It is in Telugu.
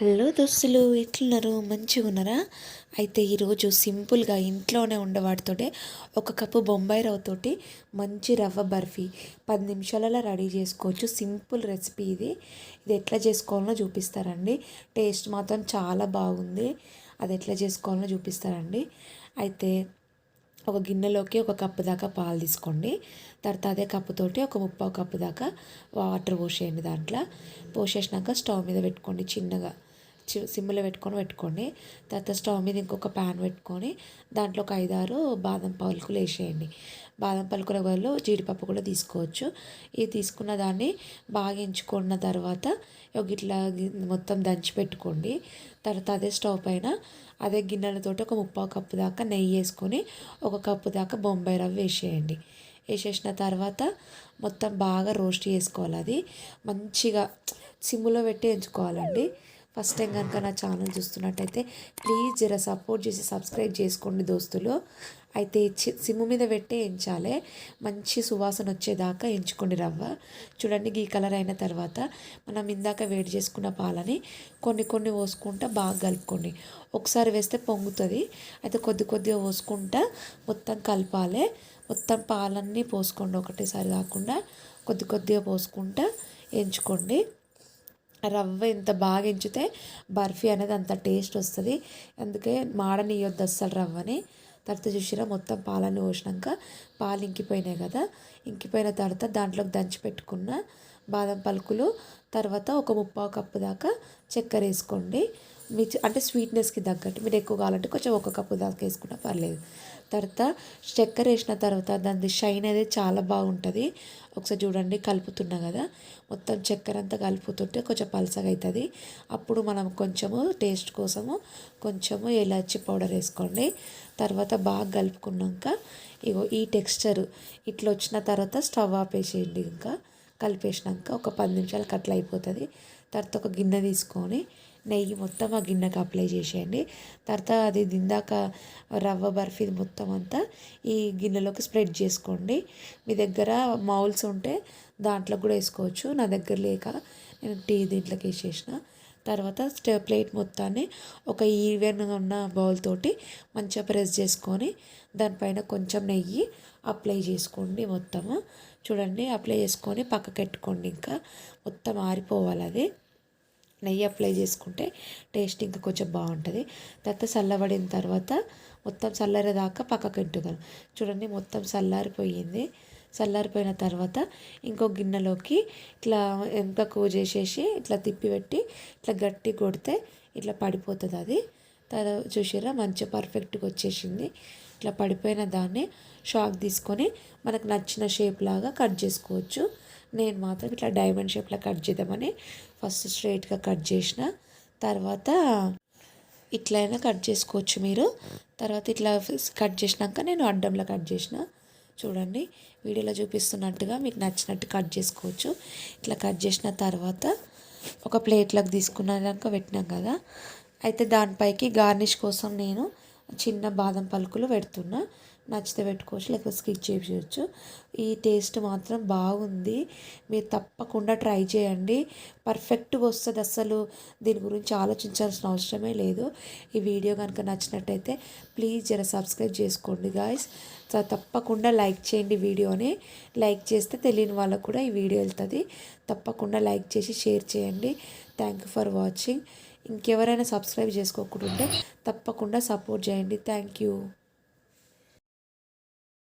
హలో దోస్తులు ఎట్లున్నారు? మంచిగా ఉన్నారా? అయితే ఈరోజు సింపుల్గా ఇంట్లోనే ఉండేవాటితోటే ఒక కప్పు బొంబాయి రవ్వతోటి మంచి రవ్వ బర్ఫీ. పది నిమిషాలలో రెడీ చేసుకోవచ్చు. సింపుల్ రెసిపీ ఇది. ఇది ఎట్లా చేసుకోవాలో చూపిస్తారండి. టేస్ట్ మాత్రం చాలా బాగుంది. అది ఎట్లా చేసుకోవాలో చూపిస్తారండి. అయితే ఒక గిన్నెలోకి ఒక కప్పు దాకా పాలు తీసుకోండి. తర్వాత అదే కప్పుతోటి ఒక ముప్పావు కప్పు దాకా వాటర్ పోసేయండి దాంట్లో. పోసేసినాక స్టవ్ మీద పెట్టుకోండి చిన్నగా. సిమ్లో పెట్టుకొని పెట్టుకోండి. తర్వాత స్టవ్ మీద ఇంకొక ప్యాన్ పెట్టుకొని దాంట్లో ఒక ఐదారు బాదం పలుకులు వేసేయండి. బాదం పలుకుల బదులు జీడిపప్పు కూడా తీసుకోవచ్చు. ఇది తీసుకున్న దాన్ని బాగా ఎంచుకున్న తర్వాత ఒక ఇట్లా మొత్తం దంచి పెట్టుకోండి. తర్వాత అదే స్టవ్ పైన అదే గిన్నెలతోటి ఒక ముప్పావు కప్పు దాకా నెయ్యి వేసుకొని ఒక కప్పు దాకా బొంబాయి రవ్వ వేసేయండి. వేసేసిన తర్వాత మొత్తం బాగా రోస్ట్ చేసుకోవాలి అది. మంచిగా సిమ్లో పెట్టి ఎంచుకోవాలండి. ఫస్ట్ టైం కనుక నా ఛానల్ చూస్తున్నట్టయితే ప్లీజ్ జర సపోర్ట్ చేసి సబ్స్క్రైబ్ చేసుకోండి దోస్తులు. అయితే సిమ్ము మీద పెట్టి ఎంచాలి మంచి సువాసన వచ్చేదాకా ఎంచుకోండి రవ్వ. చూడండి ఈ కలర్ అయిన తర్వాత మనం ఇందాక వేడి చేసుకున్న పాలని కొన్ని కొన్ని పోసుకుంటా బాగా కలుపుకోండి. ఒకసారి వేస్తే పొంగుతుంది. అయితే కొద్ది కొద్దిగా పోసుకుంటా మొత్తం కలపాలి. మొత్తం పాలన్నీ పోసుకోండి. ఒకటేసారి కాకుండా కొద్ది కొద్దిగా పోసుకుంటా ఎంచుకోండి. రవ్వ ఎంత బాగా ఎంచితే బర్ఫీ అనేది అంత టేస్ట్ వస్తుంది. అందుకే మాడనీయొద్దు అస్సలు రవ్వని. తర్వాత చూసిరా మొత్తం పాలన్నీ పోసినాక పాలు ఇంకిపోయినాయి కదా. ఇంకిపోయిన తర్వాత దాంట్లోకి దంచి పెట్టుకున్న బాదం పలుకులు తర్వాత ఒక ముప్పావు కప్పు దాకా చక్కెర వేసుకోండి. మీ అంటే స్వీట్నెస్కి తగ్గట్టు మీరు ఎక్కువ కావాలంటే కొంచెం ఒక కప్పు దాకా వేసుకున్నా పర్లేదు. తర్వాత చక్కెర వేసిన తర్వాత దాని షైన్ అనేది చాలా బాగుంటుంది. ఒకసారి చూడండి కలుపుతున్నా కదా. మొత్తం చక్కెర అంతా కలుపుతుంటే కొంచెం పలసగా అవుతుంది అప్పుడు మనం కొంచెము టేస్ట్ కోసము కొంచెము ఇలాచి పౌడర్ వేసుకోండి. తర్వాత బాగా కలుపుకున్నాక ఇగో ఈ టెక్స్చర్ ఇట్లా వచ్చిన తర్వాత స్టవ్ ఆపేసేయండి ఇంకా. కలిపేసినాక ఒక పది నిమిషాలకు అట్లా అయిపోతుంది. తర్వాత ఒక గిన్నె తీసుకొని నెయ్యి మొత్తం ఆ గిన్నెకి అప్లై చేసేయండి. తర్వాత అది ఇందాక రవ్వ బర్ఫీ మొత్తం అంతా ఈ గిన్నెలోకి స్ప్రెడ్ చేసుకోండి. మీ దగ్గర మౌల్స్ ఉంటే దాంట్లో కూడా వేసుకోవచ్చు. నా దగ్గర లేక నేను టీ దీంట్లోకి వేసేసిన. తర్వాత స్టే ప్లేట్ మొత్తాన్ని ఒక ఈవెన్ ఉన్న బౌల్ తోటి మంచిగా ప్రెస్ చేసుకొని దానిపైన కొంచెం నెయ్యి అప్లై చేసుకోండి మొత్తము. చూడండి అప్లై చేసుకొని పక్కకెట్టుకోండి ఇంకా. మొత్తం ఆరిపోవాలి అది. నెయ్యి అప్లై చేసుకుంటే టేస్ట్ ఇంకా కొంచెం బాగుంటుంది. తర్వాత చల్లబడిన తర్వాత మొత్తం చల్లారేదాకా పక్కకు పెట్టుకోను చూడండి మొత్తం చల్లారిపోయింది. చల్లారిపోయిన తర్వాత ఇంకో గిన్నెలోకి ఇట్లా వెనుకకు చేసేసి ఇట్లా తిప్పి పెట్టి ఇట్లా గట్టి కొడితే ఇట్లా పడిపోతుంది అది. తర్వాత చూసారా మంచిగా పర్ఫెక్ట్గా వచ్చేసింది. ఇట్లా పడిపోయిన దాన్ని షాక్ తీసుకొని మనకు నచ్చిన షేప్ లాగా కట్ చేసుకోవచ్చు. నేను మాత్రం ఇట్లా డైమండ్ షేప్లో కట్ చేద్దామని ఫస్ట్ స్ట్రైట్గా కట్ చేసిన. తర్వాత ఇట్లయినా కట్ చేసుకోవచ్చు మీరు. తర్వాత ఇట్లా కట్ చేసినాక నేను అడ్డంలో కట్ చేసిన. చూడండి వీడియోలో చూపిస్తున్నట్టుగా మీకు నచ్చినట్టు కట్ చేసుకోవచ్చు. ఇట్లా కట్ చేసిన తర్వాత ఒక ప్లేట్లోకి తీసుకున్నాక పెట్టినాం కదా అయితే దానిపైకి గార్నిష్ కోసం నేను చిన్న బాదం పలుకులు పెడుతున్నా. నచ్చితే పెట్టుకోవచ్చు లేకపోతే స్కిప్ చేయవచ్చు ఈ టేస్ట్ మాత్రం బాగుంది. మీరు తప్పకుండా ట్రై చేయండి. పర్ఫెక్ట్గా వస్తుంది అసలు. దీని గురించి ఆలోచించాల్సిన అవసరమే లేదు. ఈ వీడియో కనుక నచ్చినట్టయితే ప్లీజ్ జర సబ్స్క్రైబ్ చేసుకోండి గాయస్. తప్పకుండా లైక్ చేయండి వీడియోని. లైక్ చేస్తే తెలియని వాళ్ళకు కూడా ఈ వీడియో వెళ్తుంది. తప్పకుండా లైక్ చేసి షేర్ చేయండి. Thank you for watching. ఇంకెవరైనా సబ్స్క్రైబ్ చేసుకోకుంటుంటే తప్పకుండా సపోర్ట్ చేయండి. Thank you.